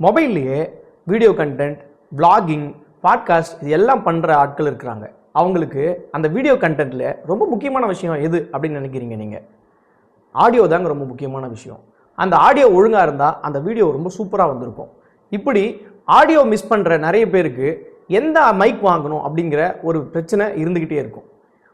மொபைல்லையே video content vlogging podcast இது எல்லாம் பண்ணுற ஆட்கள் இருக்கிறாங்க. அவங்களுக்கு அந்த வீடியோ கண்டென்ட்டில் ரொம்ப முக்கியமான விஷயம் எது அப்படின்னு நினைக்கிறீங்க நீங்கள் ஆடியோ தாங்க ரொம்ப முக்கியமான விஷயம். அந்த ஆடியோ ஒழுங்காக இருந்தால் அந்த வீடியோ ரொம்ப சூப்பராக வந்திருக்கும். இப்படி ஆடியோ மிஸ் பண்ணுற நிறைய பேருக்கு எந்த மைக் வாங்கணும் அப்படிங்கிற ஒரு பிரச்சனை இருந்துக்கிட்டே இருக்கும்.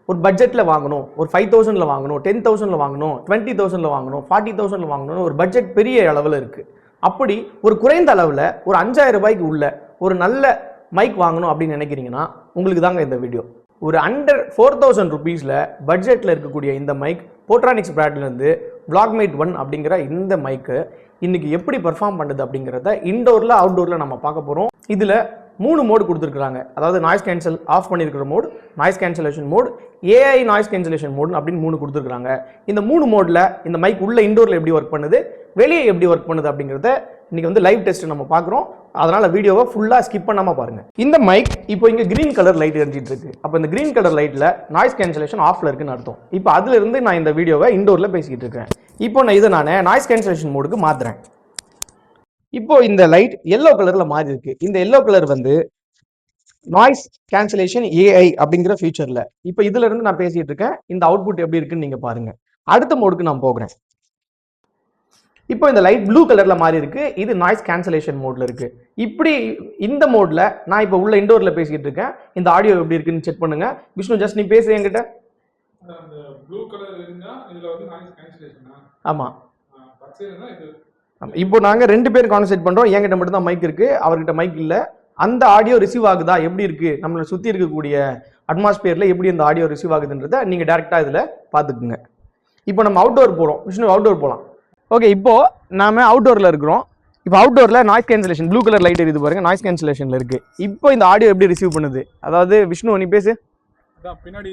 ஒரு பட்ஜெட்டில் வாங்கணும் ஒரு ஃபைவ் தௌசண்டில் வாங்கணும் டென் தௌசண்டில் வாங்கணும் டுவெண்ட்டி தௌசண்டில் வாங்கணும் ஃபார்ட்டி தௌசண்டில் வாங்கணும்னு ஒரு பட்ஜெட் பெரிய அளவில் இருக்குது அப்படி ஒரு குறைந்த அளவில் ஒரு அஞ்சாயிரம் ரூபாய்க்கு உள்ள ஒரு நல்ல மைக் வாங்கணும் அப்படின்னு நினைக்கிறீங்கன்னா உங்களுக்கு தாங்க இந்த வீடியோ ஒரு அண்டர் ஃபோர் தௌசண்ட் ருபீஸில் பட்ஜெட்டில் இருக்கக்கூடிய இந்த மைக் போட்ரானிக்ஸ் பிராட்லேருந்து பிளாக்மேட் ஒன் அப்படிங்கிற இந்த மைக்கு இன்றைக்கி எப்படி பெர்ஃபார்ம் பண்ணுது அப்படிங்கிறத இன்டோரில் அவுட்டோரில் நம்ம பார்க்க போகிறோம் இதில் மூணு மோடு கொடுத்துருக்குறாங்க. அதாவது நாய்ஸ் கேன்சல் ஆஃப் பண்ணியிருக்கிற mode noise cancellation mode AI noise cancellation mode அப்படின்னு மூணு கொடுத்துருக்குறாங்க. இந்த மூணு மோடில் இந்த மைக் உள்ள இண்டோரில் எப்படி ஒர்க் பண்ணுது வெளியே எப்படி ஒர்க் பண்ணுது அப்படிங்கிறத இன்னைக்கு வந்து லைவ் டெஸ்ட் நம்ம பார்க்குறோம். அதனால வீடியோவை ஃபுல்லாக ஸ்கிப் பண்ணாமல் பாருங்கள் இந்த மைக் இப்போ இங்கே கிரீன் கலர் லைட் எரிஞ்சிட்டு இருக்கு. அப்போ இந்த கிரீன் கலர் லைட்டில் நாய்ஸ் கேன்சலேஷன் ஆஃப்ல இருக்குன்னு அர்த்தம். இப்போ அதுலேருந்து நான் இந்த வீடியோவை இண்டோரில் பேசிக்கிட்டு இருக்கேன். இப்போ நான் இதை நான் நாய்ஸ் கேன்சலேஷன் மோடுக்கு மாத்துறேன். இப்போ இந்த லைட் எல்லோ கலர்ல மாறி இருக்கு. இந்த எல்லோ கலர் வந்து நாய்ஸ் கேன்சலேஷன் ஏஐ அப்படிங்கிற ஃபியூச்சர்ல இப்போ இதுல இருந்து நான் பேசிட்டு இருக்கேன். இந்த அவுட்புட் எப்படி இருக்குன்னு நீங்க பாருங்க. அடுத்த மோடுக்கு நான் போகிறேன். இப்போ இந்த லைட் ப்ளூ கலர்ல மாறி இருக்கு. இது நாய்ஸ் கேன்சலேஷன் மோட்ல இருக்கு. இப்படி இந்த மோட்ல நான் இப்போ உள்ள இண்டோர்ல பேசிட்டு இருக்கேன். இந்த ஆடியோ எப்படி இருக்குன்னு செக் பண்ணுங்க. விஷ்ணு ஜஸ்ட் நீ பேசு என்கிட்ட. ஆமா. இப்போ நாங்க ரெண்டு பேர் கான்சென்ட்ரேட் பண்றோம். என்கிட்ட மட்டும் தான் மைக் இருக்கு. அவர்கிட்ட மைக் இல்ல. அந்த ஆடியோ ரிசீவ் ஆகுதா? எப்படி இருக்கு? நம்மளை சுத்தி இருக்கக்கூடிய அட்மாஸ்பியர்ல எப்படி இந்த ஆடியோ ரிசீவ் ஆகுதுன்றத நீங்க டேரக்டா இதுல பாத்துக்குங்க இப்போ நம்ம அவுட்டோர் போறோம். விஷ்ணு அவுட்டோர் போலாம். ஓகே இப்போ நாம அவுட்டோர்ல இருக்கிறோம். இப்போ அவுட்டோர்ல noise cancellation blue colour light எரியுது பாருங்க. நாய்ஸ் கேன்சலேஷன்ல இருக்கு. இப்போ இந்த ஆடியோ எப்படி ரிசீவ் பண்ணுது? அதாவது விஷ்ணு நீ பேசு. பின்னாடி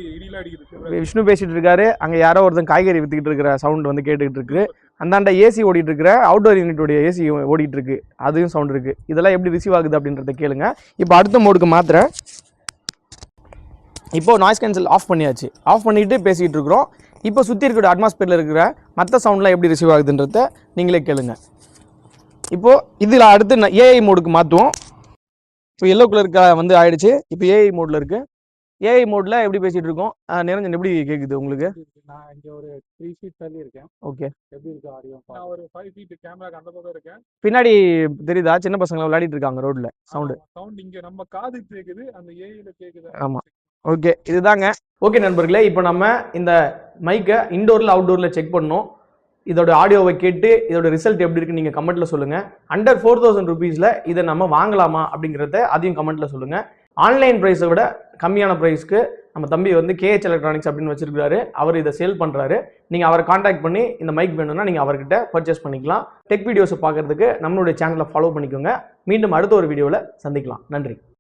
விஷ்ணு பேசிட்டு இருக்காரு. அங்க யாரோ ஒருத்தன் காய்கறி வித்துக்கிட்டு இருக்கிற சவுண்ட் வந்து கேட்டுக்கிட்டு இருக்கு. அந்தாண்ட ஏசி ஓடிட்டு இருக்கிற அவுட்டோர் யூனிட்டுடைய ஏசி ஓடிட்டு இருக்கு அதுவும் சவுண்ட் இருக்கு. இதெல்லாம் எப்படி ரிசீவ் ஆகுது அப்படின்றத கேளுங்க. இப்போ அடுத்த மோடுக்கு மாத்துறேன் இப்போது நாய்ஸ் கேன்சல் ஆஃப் பண்ணியாச்சு. ஆஃப் பண்ணிட்டு பேசிகிட்டு இருக்கிறோம் இப்போ சுற்றி இருக்கிற அட்மாஸ்பியரில் இருக்கிற மற்ற சவுண்ட்லாம் எப்படி ரிசீவ் ஆகுதுன்றத நீங்களே கேளுங்க. இப்போது இதில் அடுத்து ஏஐ மோடுக்கு மாற்றுவோம் இப்போ எல்லோ கலருக்கு வந்து ஆயிடுச்சு. இப்போ ஏஐ மோடில் இருக்குது ஏஐ மோடில் எப்படி பேசிட்டு இருக்கோம்? நிரஞ்சன் எப்படி கேட்குது உங்களுக்கு? நான் இங்க ஒரு த்ரீ ஃபீட் தள்ளி இருக்கேன் ஓகே எப்படி இருக்கு ஆடியோ நான் ஒரு ஃபைவ் ஃபீட் கேமராக்கு அந்த பக்கம் இருக்கேன். பின்னாடி தெரியுதா? சின்ன பசங்க விளையாடிட்டு இருக்காங்க ரோட்ல சவுண்டு சவுண்ட் இங்க நம்ம காது கேக்குது அந்த ஏஐல கேக்குது. ஆமா. ஓகே இதுதாங்க. ஓகே நண்பர்களே இப்போ நம்ம இந்த மைக்கை இன்டோரில் அவுட்டோரில் செக் பண்ணோம். இதோட ஆடியோவை கேட்டு இதோட ரிசல்ட் எப்படி இருக்குன்னு நீங்கள் கமெண்ட்டில் சொல்லுங்கள் அண்டர் ஃபோர் தௌசண்ட் ருபீஸில் இதை நம்ம வாங்கலாமா அப்படிங்கிறத அதையும் கமெண்ட்டில் சொல்லுங்கள் ஆன்லைன் ப்ரைஸை விட கம்மியான ப்ரைஸ்க்கு நம்ம தம்பி வந்து கேஹெச் எலக்ட்ரானிக்ஸ் அப்படின்னு வச்சிருக்காரு அவர் இதை சேல் பண்ணுறாரு நீங்கள் அவரை காண்டாக்ட் பண்ணி இந்த மைக் வேணும்னா நீங்கள் அவர்கிட்ட பர்ச்சேஸ் பண்ணிக்கலாம். டெக் வீடியோஸை பார்க்கறதுக்கு நம்மளுடைய சேனலை ஃபாலோ பண்ணிக்கோங்க. மீண்டும் அடுத்த ஒரு வீடியோவில் சந்திக்கலாம். நன்றி.